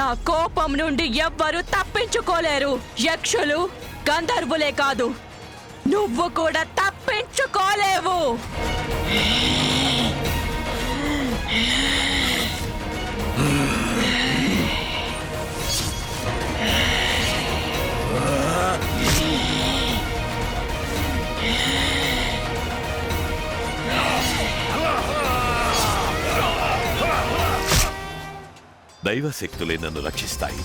నా కోపం నుండి ఎవ్వరూ తప్పించుకోలేరు. యక్షులు గంధర్వులే కాదు. నువ్వు కూడా తప్పించుకోలేవు. దైవశక్తులే నన్ను రక్షిస్తాయి.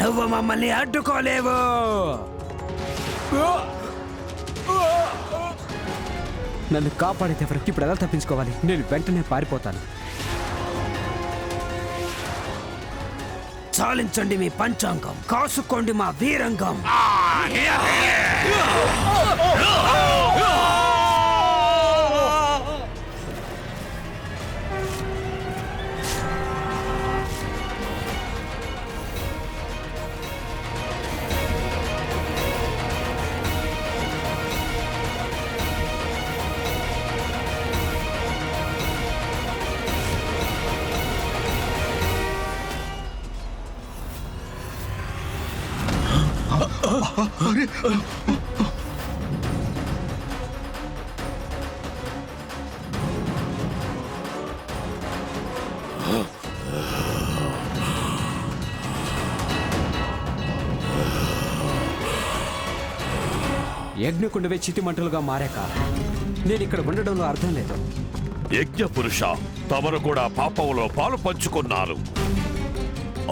నువ్వు మమ్మల్ని అడ్డుకోలేవు. నన్ను కాపాడేది ఎవరు ఇప్పుడు ఎలా తప్పించుకోవాలి? నేను వెంటనే పారిపోతాను. చాలించండి మీ పంచాంగం. కాసుకోండి మా వీరంగం. యజ్ఞకుండవే చితిమంటలుగా మారాక. నేను ఇక్కడ ఉండడంలో అర్థం లేదు. యజ్ఞ పురుష తమరు కూడా పాపంలో పాలు పంచుకున్నారు.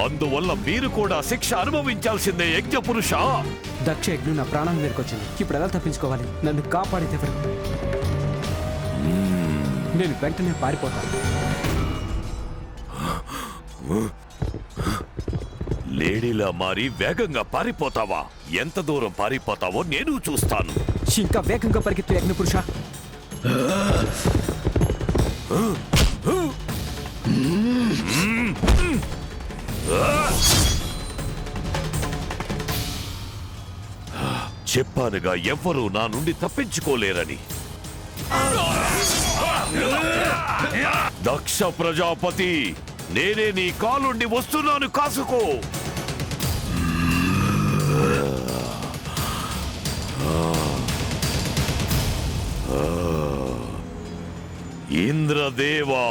అందువల్ల మీరు కూడా శిక్ష అనుభవించాల్సిందే యజ్ఞ పురుష. దక్ష యజ్ఞం నా ప్రాణాల మీదకి వచ్చింది ఇప్పుడు ఎలా తప్పించుకోవాలి? నన్ను కాపాడేది ఎవరు? నేను వెంటనే పారిపోతాను లేడీలా మారి వేగంగా పారిపోతావా? ఎంత దూరం పారిపోతావో నేను చూస్తాను. ఇంకా వేగంగా పరిగెత్తు యజ్ఞ పురుష. చెప్పానుగా ఎవ్వరూ నా నుండి తప్పించుకోలేరని. దక్ష ప్రజాపతి నేనే నీ కాలుండి వస్తున్నాను కాసుకో. ఇంద్రదేవా!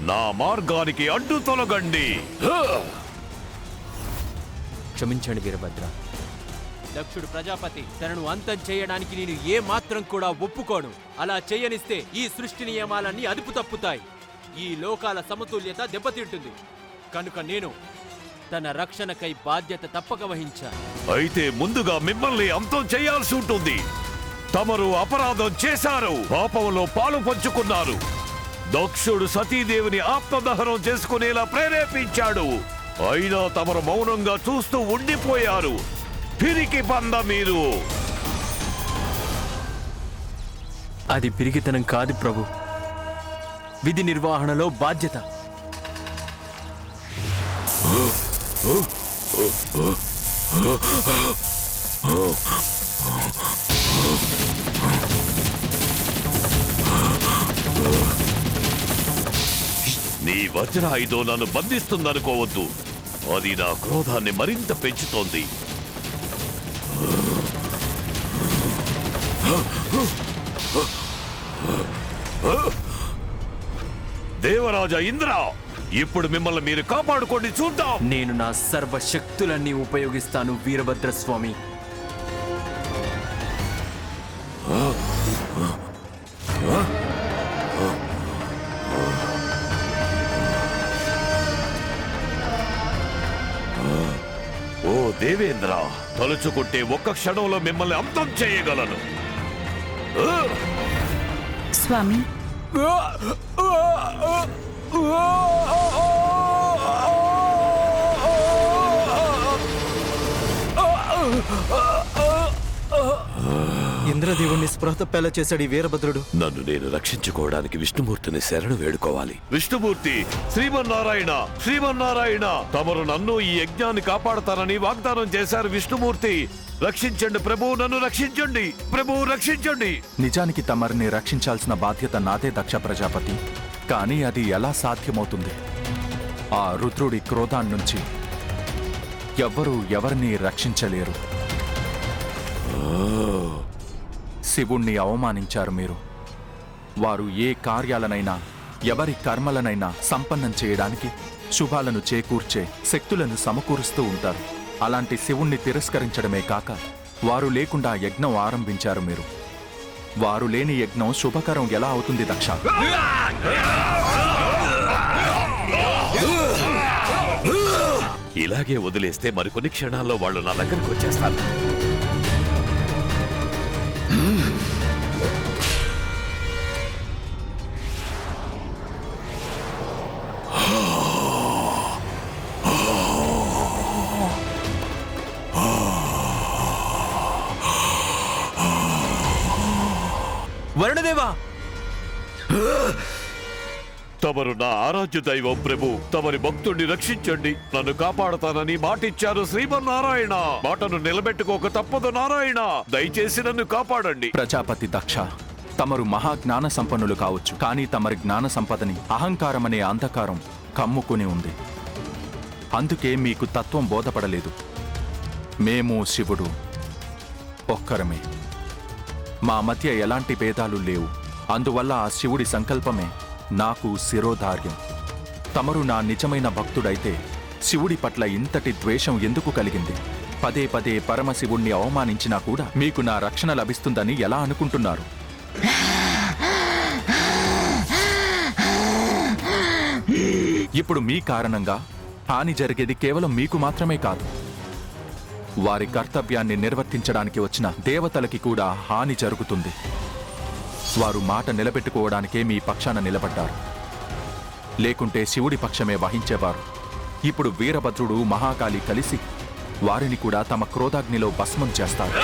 నా మార్గానికి అడ్డు తొలగండి. క్షమించండి వీరభద్ర. దక్షుడు ప్రజాపతి తనను అంతం చేయడానికి నేను ఏ మాత్రం కూడా ఒప్పుకోను. అలా చేయనిస్తే ఈ సృష్టి నియమాలన్నీ అదుపు తప్పుతాయి. ఈ లోకాల సమతుల్యత దెబ్బతింటుంది. కనుక నేను తన రక్షణకై బాధ్యత తప్పక వహించాను. అయితే ముందుగా మిమ్మల్ని అంతం చేయాల్సి ఉంటుంది. తమరు అపరాధం చేశారు. పాపంలో పాలు పంచుకున్నారు. దక్షుడు సతీదేవిని ఆత్మదహనం చేసుకునేలా ప్రేరేపించాడు. అయినా తమరు మౌనంగా చూస్తూ ఉండిపోయారు. పిరికి పంద మీరు. అది పిరిగితనం కాదు ప్రభు. విధి నిర్వహణలో బాధ్యత. నీ వజ్రాయుధం నన్ను బంధిస్తుందనుకోవద్దు. అది నా క్రోధాన్ని మరింత పెంచుతోంది. దేవరాజ ఇంద్ర ఇప్పుడు మిమ్మల్ని మీరు కాపాడుకోండి చూద్దాం. నేను నా సర్వశక్తులన్నీ ఉపయోగిస్తాను వీరభద్ర దేవేంద్ర తలుచుకుంటే ఒక్క క్షణంలో మిమ్మల్ని అంతం చేయగలను! స్వామి. ఇంద్రదేవుణ్ణి స్పృహ తప్పేలా చేశాడు ఈ వీరభద్రుడు? నన్ను నేను రక్షించుకోవడానికి విష్ణుమూర్తిని శరణు వేడుకోవాలి. విష్ణుమూర్తి శ్రీమన్నారాయణ శ్రీమన్నారాయణ తమరు నన్ను ఈ యజ్ఞాన్ని కాపాడతానని వాగ్దానం చేశారు విష్ణుమూర్తి. రక్షించండి ప్రభు నన్ను రక్షించండి. ప్రభు రక్షించండి. నిజానికి తమరిని రక్షించాల్సిన బాధ్యత నాదే దక్ష ప్రజాపతి. కానీ అది ఎలా సాధ్యమవుతుంది? ఆ రుద్రుడి క్రోధాన్నుంచి ఎవ్వరూ ఎవరిని రక్షించలేరు. శివుణ్ణి అవమానించారు మీరు. వారు ఏ కార్యాలనైనా ఎవరి కర్మలనైనా సంపన్నం చేయడానికి శుభాలను చేకూర్చే శక్తులను సమకూరుస్తూ ఉంటారు. అలాంటి శివుణ్ణి తిరస్కరించడమే కాక వారు లేకుండా యజ్ఞం ఆరంభించారు మీరు. వారు లేని యజ్ఞం శుభకరం ఎలా అవుతుంది దక్ష? ఇలాగే వదిలేస్తే మరికొన్ని క్షణాల్లో వాళ్ళు నా దగ్గరకు వచ్చేస్తారు. నా దైవం ప్రభు. తమరి భక్తుడిని రక్షించండి. నన్ను కాపాడతానని మాటిచ్చారు శ్రీమన్నారాయణ. మాటను నిలబెట్టుకోక తప్పదు నారాయణ. దయచేసి నన్ను కాపాడండి. ప్రజాపతి దక్ష తమరు మహాజ్ఞాన సంపన్నులు కావచ్చు కానీ తమరి జ్ఞాన సంపదని అహంకారమనే అంధకారం కమ్ముకుని ఉంది. అందుకే మీకు తత్వం బోధపడలేదు. మేము శివుడు ఒక్కరమే. మా మధ్య ఎలాంటి భేదాలు లేవు. అందువల్ల ఆ శివుడి సంకల్పమే నాకు శిరోధార్యం. తమరు నా నిజమైన భక్తుడైతే శివుడి పట్ల ఇంతటి ద్వేషం ఎందుకు కలిగింది? పదే పదే పరమశివుణ్ణి అవమానించినా కూడా మీకు నా రక్షణ లభిస్తుందని ఎలా అనుకుంటున్నారు? ఇప్పుడు మీ కారణంగా హాని జరిగేది కేవలం మీకు మాత్రమే కాదు. వారి కర్తవ్యాన్ని నిర్వర్తించడానికి వచ్చిన దేవతలకి కూడా హాని జరుగుతుంది. వారు మాట నిలబెట్టుకోవడానికే మీ పక్షాన నిలబడ్డారు. లేకుంటే శివుడి పక్షమే వహించేవారు. ఇప్పుడు వీరభద్రుడు మహాకాళి కలిసి వారిని కూడా తమ క్రోధాగ్నిలో భస్మం చేస్తారు.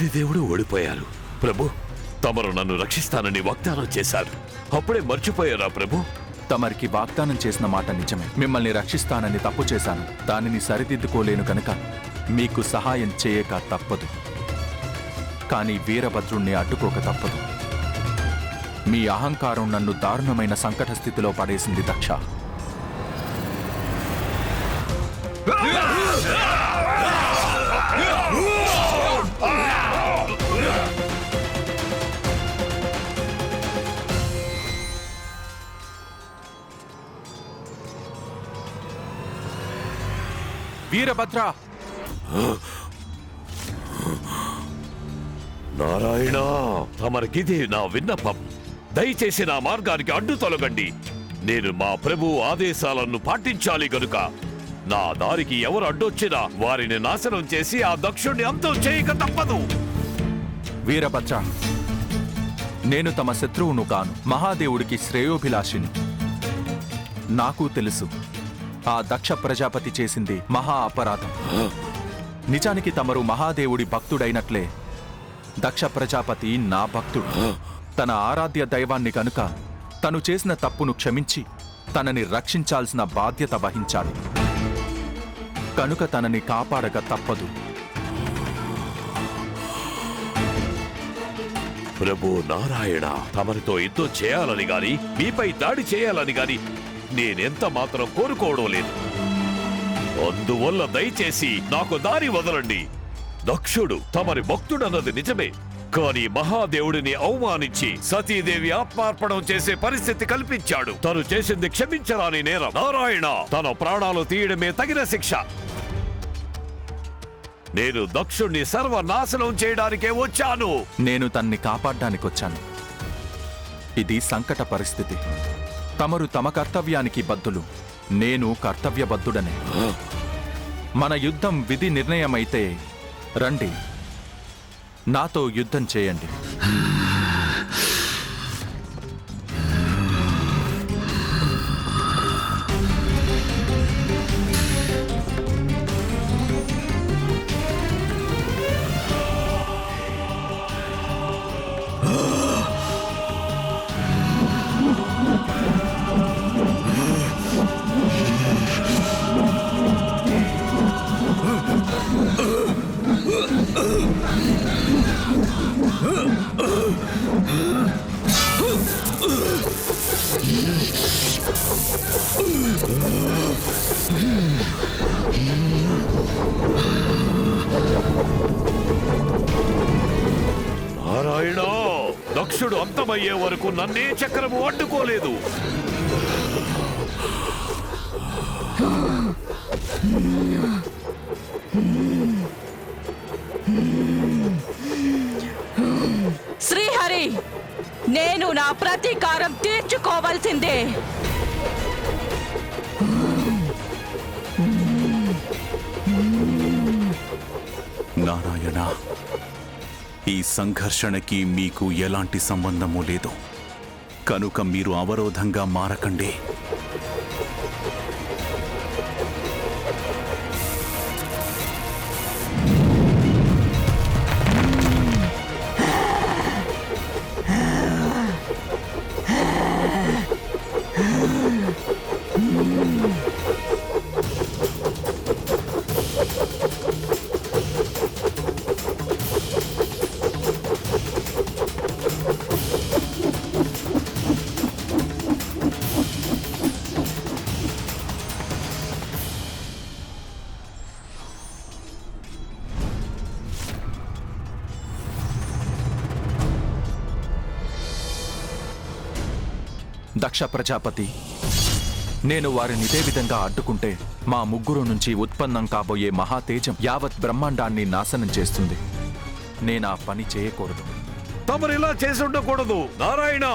అగ్నిదేవుడు ఓడిపోయారు. ప్రభు తమరు నన్ను రక్షిస్తానని వాగ్దానం చేశారు. అప్పుడే మర్చిపోయారా ప్రభు? తమరికి వాగ్దానం చేసిన మాట నిజమే. మిమ్మల్ని రక్షిస్తానని తప్పు చేశాను. దానిని సరిదిద్దుకోలేను కనుక మీకు సహాయం చేయక తప్పదు. కానీ వీరభద్రుణ్ణి అడ్డుకోక తప్పదు. మీ అహంకారం నన్ను దారుణమైన సంకట స్థితిలో పడేసింది దక్ష. వీరభద్ర. నారాయణ! తమరికిదే నా విన్నపం. దయచేసి నా మార్గానికి అడ్డు తొలగండి. నేను మా ప్రభు ఆదేశాలను పాటించాలి గనుక. నా దారికి ఎవరు అడ్డొచ్చినా వారిని నాశనం చేసి ఆ దక్షుణ్ణి అంతం చేయక తప్పదు. వీరభద్ర నేను తమ శత్రువును కాను మహాదేవుడికి శ్రేయోభిలాషిని. నాకు తెలుసు ఆ దక్ష ప్రజాపతి చేసింది మహా అపరాధం. నిజానికి తమరు మహాదేవుడి భక్తుడైనట్లే. దక్ష ప్రజాపతి నా భక్తుడు. తన ఆరాధ్య దైవాన్ని కనుక తను చేసిన తప్పును క్షమించి తనని రక్షించాల్సిన బాధ్యత వహించాలి. కనుక తనని కాపాడక తప్పదు. ప్రభు నారాయణ తమరితో యుద్ధం చేయాలని గాని మీపై దాడి చేయాలని గాని నేనెంత మాత్రం కోరుకోవడం లేదు. అందువల్ల దయచేసి నాకు దారి వదలండి. దక్షుడు తమరి భక్తుడన్నది నిజమే. కానీ మహాదేవుడిని అవమానించి సతీదేవి ఆత్మార్పణం చేసే పరిస్థితి కల్పించాడు. తను చేసింది క్షమించరాని నేరం. నారాయణ తన ప్రాణాలు తీయడమే తగిన శిక్ష. నేను దక్షుణ్ణి సర్వనాశనం చేయడానికే వచ్చాను. నేను తన్ని కాపాడ్డానికి వచ్చాను ఇది సంకట పరిస్థితి. తమరు తమ కర్తవ్యానికి బద్దులు నేను కర్తవ్యబద్ధుడనే. మన యుద్ధం విధి నిర్ణయమైతే రండి. నాతో యుద్ధం చేయండి. అంతమయ్యే వరకు నన్నే చక్రము అడ్డుకోలేదు. శ్రీహరి నేను నా ప్రతీకారం తీర్చుకోవాల్సిందే. నారాయణ ఈ సంఘర్షణకి మీకు ఎలాంటి సంబంధము లేదు. కనుక మీరు అవరోధంగా మారకండి. దక్ష ప్రజాపతి. నేను వారిని ఇదే విధంగా అడ్డుకుంటే మా ముగ్గురు నుంచి ఉత్పన్నం కాబోయే మహాతేజం యావత్ బ్రహ్మాండాన్ని నాశనం చేస్తుంది. నేనా పని చేయకూడదు. తమరిలా చేసుండకూడదు నారాయణ!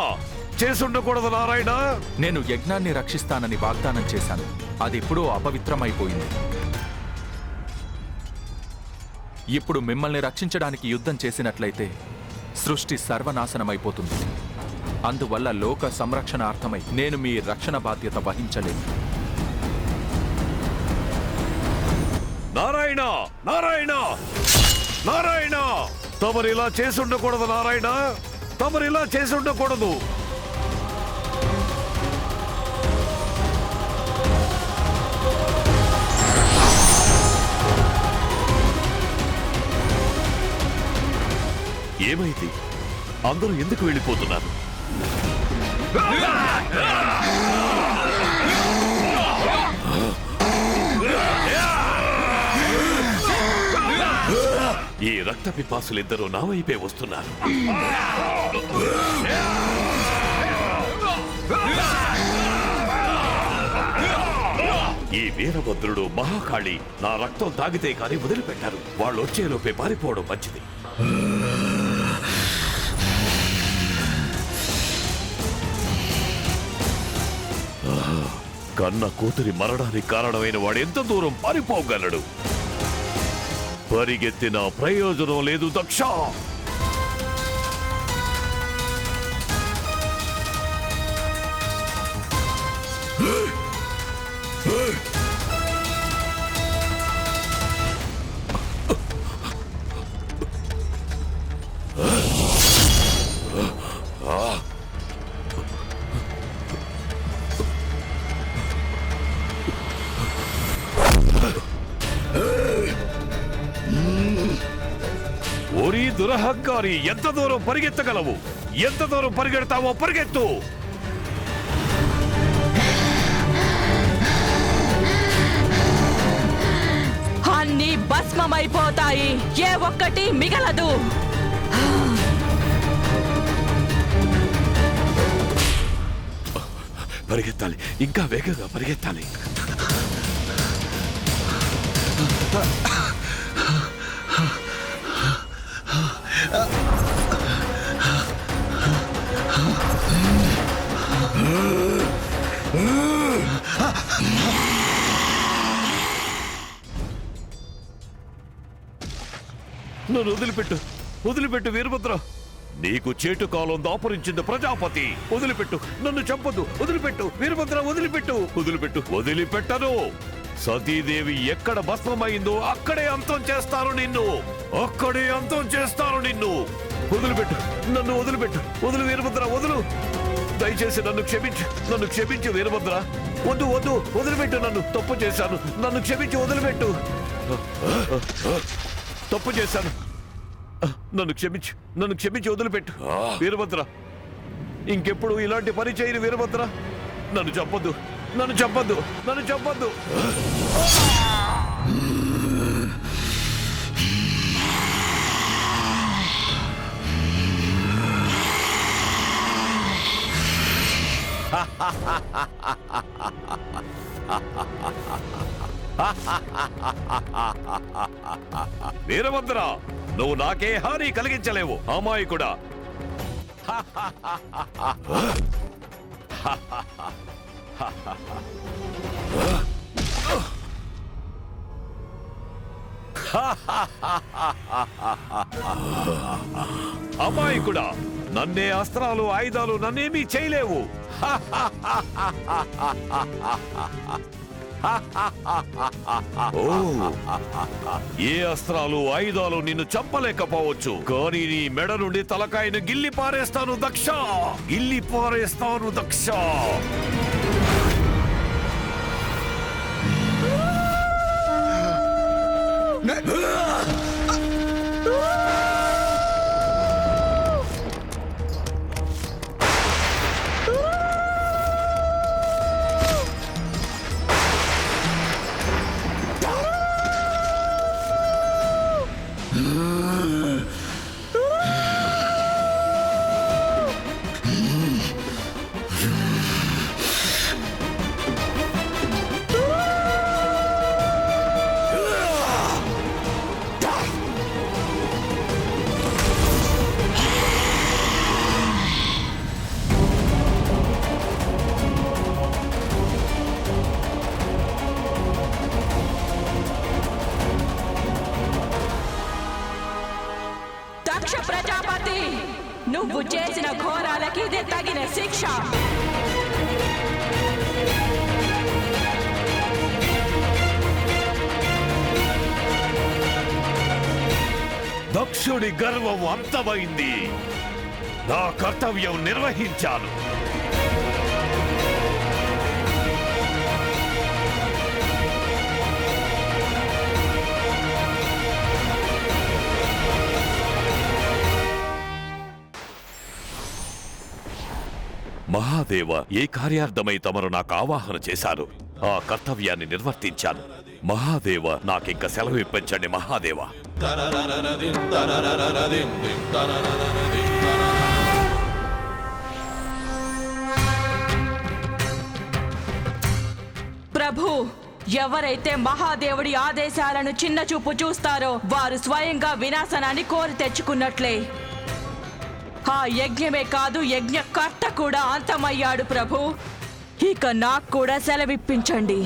చేసుండకూడదు నారాయణ! నేను యజ్ఞాన్ని రక్షిస్తానని వాగ్దానం చేశాను. అది ఎప్పుడూ అపవిత్రమైపోయింది. ఇప్పుడు మిమ్మల్ని రక్షించడానికి యుద్ధం చేసినట్లయితే సృష్టి సర్వనాశనమైపోతుంది. అందువల్ల లోక సంరక్షణార్థమై నేను మీ రక్షణ బాధ్యత వహించలేను. నారాయణ! నారాయణ! నారాయణ! తోమరిలా చేసి ఉండకూడదు నారాయణ! తమరిలా చేసుండకూడదు! ఏమైంది? అందరూ ఎందుకు వెళ్ళిపోతున్నారు? ఈ రక్త పిపాసులిద్దరూ నా వైపే వస్తున్నారు. ఈ వీరభద్రుడు మహాకాళి నా రక్తం తాగితే కానీ వదిలిపెట్టారు. వాళ్ళు వచ్చేలోపే పారిపోవడం మంచిది. కన్న కూతురి మరణానికి కారణమైన వాడు ఎంత దూరం పారిపోగలడు? పరిగెత్తిన ప్రయోజనం లేదు దక్ష! ఒరి దురహంకారి ఎంత దూరం పరిగెత్తగలవు? ఎంత దూరం పరిగెడతావో పరిగెత్తు! అన్ని భస్మమైపోతాయి. ఏ ఒక్కటి మిగలదు. పరిగెత్తాలి. ఇంకా వేగంగా పరిగెత్తాలి. నన్ను వదిలిపెట్టు. వదిలిపెట్టు వీరభద్ర. నీకు చేటు కాలం దాపరించింది ప్రజాపతి. వదిలిపెట్టు. నన్ను చంపదు వదిలిపెట్టు. వీరభద్ర వదిలిపెట్టు. వదిలిపెట్టు. వదిలిపెట్టను. సతీదేవి ఎక్కడ భస్మమైందో అక్కడే అంతం చేస్తాను నిన్ను. అక్కడే అంతం చేస్తాను నిన్ను. వదిలిపెట్టు. నన్ను వదిలిపెట్టు. వదిలి వీరభద్ర వదులు. దయచేసి నన్ను క్షమించు. నన్ను క్షమించు వీరభద్ర. వద్దు వద్దు. వదిలిపెట్టు నన్ను. తప్పు చేశాను. నన్ను క్షమించి వదిలిపెట్టు. తప్పు చేశాను. నన్ను క్షమించు. నన్ను క్షమించి వదిలిపెట్టు. వీరభద్ర. ఇంకెప్పుడు ఇలాంటి పని చేయని వీరభద్ర. నన్ను చంపొద్దు. నన్ను చంపొద్దు నన్ను చంపొద్దు వీరభద్రా నువ్వు నాకే హాని కలిగించలేవు. అమాయకుడా. అమాయకుడా నన్నే అస్త్రాలు ఆయుధాలు నన్నేమీ చేయలేవు. ఏ అస్త్రాలు ఆయుధాలు నిన్ను చంపలేకపోవచ్చు. కానీ నీ మెడ నుండి తలకాయను గిల్లి పారేస్తాను దక్ష. గిల్లి పారేస్తాను దక్ష. Let's దక్షుడి గర్వం అంతమైంది. నా కర్తవ్యం నిర్వహించాను. మహాదేవ ఏ కార్యార్థమై తమరు నాకు ఆవాహన చేశారు? ఆ కర్తవ్యాన్ని నిర్వర్తించాను. మహాదేవ నాకింక సెలవు ఇప్పించండి మహాదేవ. ప్రభు ఎవరైతే మహాదేవుడి ఆదేశాలను చిన్న చూపు చూస్తారో వారు స్వయంగా వినాశనాన్ని కోరి తెచ్చుకున్నట్లే. ఆ యజ్ఞమే కాదు యజ్ఞకర్త కూడా అంతమయ్యాడు ప్రభు. ఇక నాకు కూడా సెలవిప్పించండి.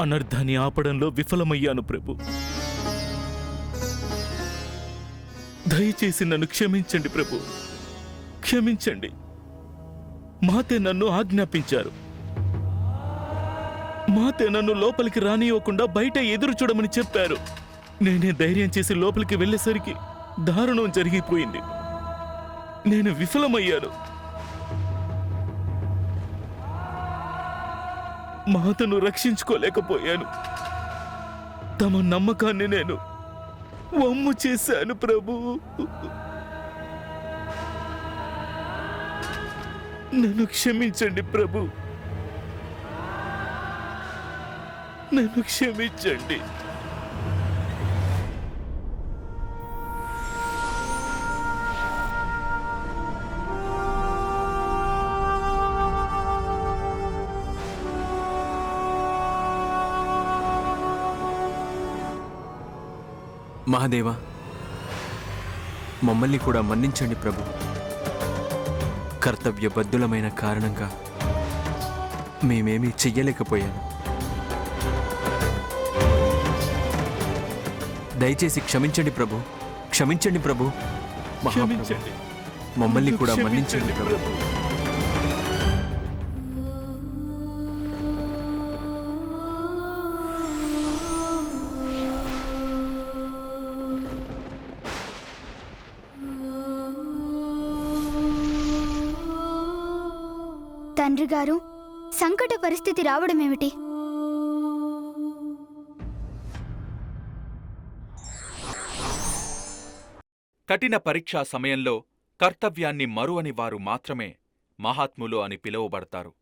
అనర్థాన్ని ఆపడంలో విఫలమయ్యాను ప్రభు. దయచేసి నన్ను క్షమించండి ప్రభు. క్షమించండి. మాతే నన్ను ఆజ్ఞాపించారు. మాతే నన్ను లోపలికి రానివ్వకుండా బయట ఎదురు చూడమని చెప్పారు. నేనే ధైర్యం చేసి లోపలికి వెళ్ళేసరికి దారుణం జరిగిపోయింది. నేను విఫలమయ్యాను. మాతను రక్షించుకోలేకపోయాను. తమ నమ్మకాన్ని నేను వమ్ము చేశాను ప్రభు. నన్ను క్షమించండి ప్రభు. నన్ను క్షమించండి. మహాదేవా మమ్మల్ని కూడా మన్నించండి ప్రభు. కర్తవ్యబద్ధులమైన కారణంగా మేమేమీ చెయ్యలేకపోయాను దయచేసి క్షమించండి ప్రభు క్షమించండి ప్రభు. మమ్మల్ని కూడా మన్నించండి ప్రభు. తండ్రి గారు సంకట పరిస్థితి రావడం ఏమిటి కఠిన పరీక్షా సమయంలో కర్తవ్యాన్ని మరువని వారు మాత్రమే మహాత్ములు అని పిలువబడతారు.